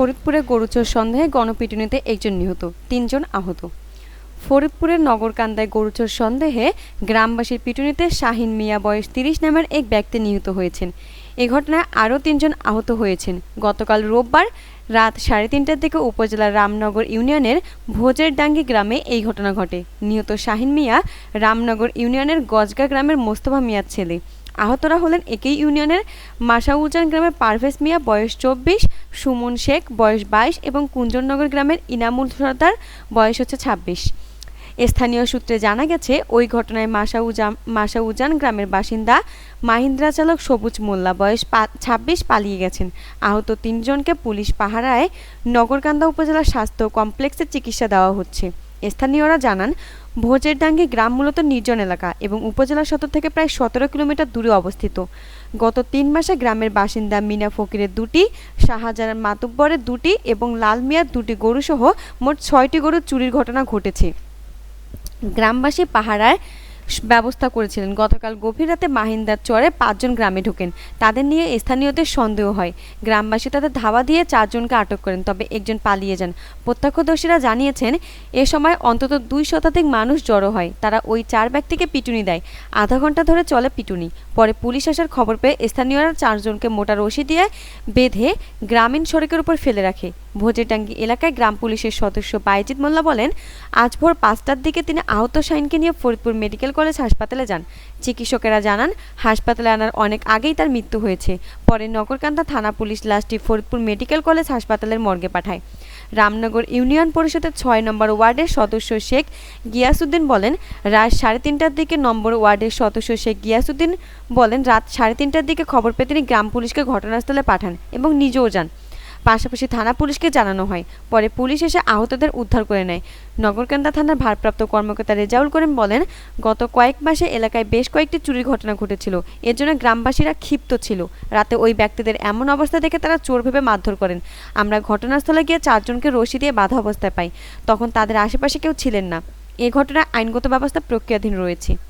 ফরিদপুরে গরুচোর সন্দেহে গণপিটুনিতে একজন নিহত, তিনজন আহত। ফরিদপুরের নগরকান্দায় গরুচোর সন্দেহে গ্রামবাসীর পিটুনিতে শাহিন মিয়া বয়স তিরিশ নামের এক ব্যক্তি নিহত হয়েছেন। এ ঘটনায় আরও তিনজন আহত হয়েছেন। গতকাল রোববার রাত সাড়ে তিনটার দিকে উপজেলার রামনগর ইউনিয়নের ভোজের ডাঙ্গি গ্রামে এই ঘটনা ঘটে। নিহত শাহিন মিয়া রামনগর ইউনিয়নের গজগা গ্রামের মোস্তফা মিয়ার ছেলে। আহতরা হলেন একই ইউনিয়নের মাসাউজান গ্রামের পারভেজ মিয়া, বয়স চব্বিশ, সুমন শেখ, বয়স বাইশ এবং কুঞ্জননগর গ্রামের ইনামুল সর্দার, বয়স হচ্ছে ছাব্বিশ। স্থানীয় সূত্রে জানা গেছে, ওই ঘটনায় মাসাউজান মাসাউজান গ্রামের বাসিন্দা মাহিন্দ্রা চালক সবুজ মোল্লা বয়স ছাব্বিশ পালিয়ে গেছেন। আহত তিনজনকে পুলিশ পাহারায় নগরকান্দা উপজেলা স্বাস্থ্য কমপ্লেক্সে চিকিৎসা দেওয়া হচ্ছে। স্থানীয়রা জানান ভোজেরডাঙ্গি গ্রাম মূলত নির্জন এলাকা এবং উপজেলা সদর থেকে প্রায় সতেরো কিলোমিটার দূরে অবস্থিত। গত তিন মাসে গ্রামের বাসিন্দা মিনা ফকিরের দুটি, শাহজাহান মাতুব্বরের দুটি এবং লাল মিয়ার দুটি গরুসহ মোট ছয়টি গরু চুরির ঘটনা ঘটেছে। গ্রামবাসী পাহারায় ব্যবস্থা করেছিলেন। গতকাল গভীর রাতে মাহিন্দার চরে পাঁচজন গ্রামে ঢোকেন। তাদের নিয়ে স্থানীয়দের সন্দেহ হয়। গ্রামবাসী তাদের ধাওয়া দিয়ে চারজনকে আটক করেন, তবে একজন পালিয়ে যান। প্রত্যক্ষদর্শীরা জানিয়েছেন, এ সময় অন্তত দুই শতাধিক মানুষ জড়ো হয়। তারা ওই চার ব্যক্তিকে পিটুনি দেয়। আধা ঘণ্টা ধরে চলে পিটুনি। পরে পুলিশ আসার খবর পেয়ে স্থানীয়রা চারজনকে মোটা রশি দিয়ে বেঁধে গ্রামীণ সড়কের উপর ফেলে রাখে। ভোজেটাঙ্গি এলাকায় গ্রাম পুলিশের সদস্য বাইজিৎ মোল্লা বলেন, আজ ভোর পাঁচটার দিকে তিনি আহত শাহিনকে নিয়ে ফরিদপুর মেডিকেল কলেজ হাসপাতালে যান। চিকিৎসকেরা জানান, হাসপাতালে আনার অনেক আগেই তার মৃত্যু হয়েছে। পরে নগরকান্দা থানা পুলিশ লাশটি ফরিদপুর মেডিকেল কলেজ হাসপাতালের মর্গে পাঠায়। রামনগর ইউনিয়ন পরিষদের ছয় নম্বর ওয়ার্ডের সদস্য শেখ গিয়াসুদ্দিন বলেন, রাত সাড়ে তিনটার দিকে নম্বর ওয়ার্ডের সদস্য শেখ গিয়াসুদ্দিন বলেন, রাত সাড়ে তিনটার দিকে খবর পেয়ে তিনি গ্রাম পুলিশকে ঘটনাস্থলে পাঠান এবং নিজেও যান। পাশাপাশি থানা পুলিশকে জানানো হয়। পরে পুলিশ এসে আহতদের উদ্ধার করে নেয়। নগরকান্দা থানার ভারপ্রাপ্ত কর্মকর্তা রেজাউল করিম বলেন, গত কয়েক মাসে এলাকায় বেশ কয়েকটি চুরির ঘটনা ঘটেছিল। এর জন্য গ্রামবাসীরা ক্ষিপ্ত ছিল। রাতে ওই ব্যক্তিদের এমন অবস্থা দেখে তারা চোর ভেবে মারধর করেন। আমরা ঘটনাস্থলে গিয়ে চারজনকে রশি দিয়ে বাধা অবস্থায় পাই। তখন তাদের আশেপাশে কেউ ছিলেন না। এ ঘটনায় আইনগত ব্যবস্থা প্রক্রিয়াধীন রয়েছে।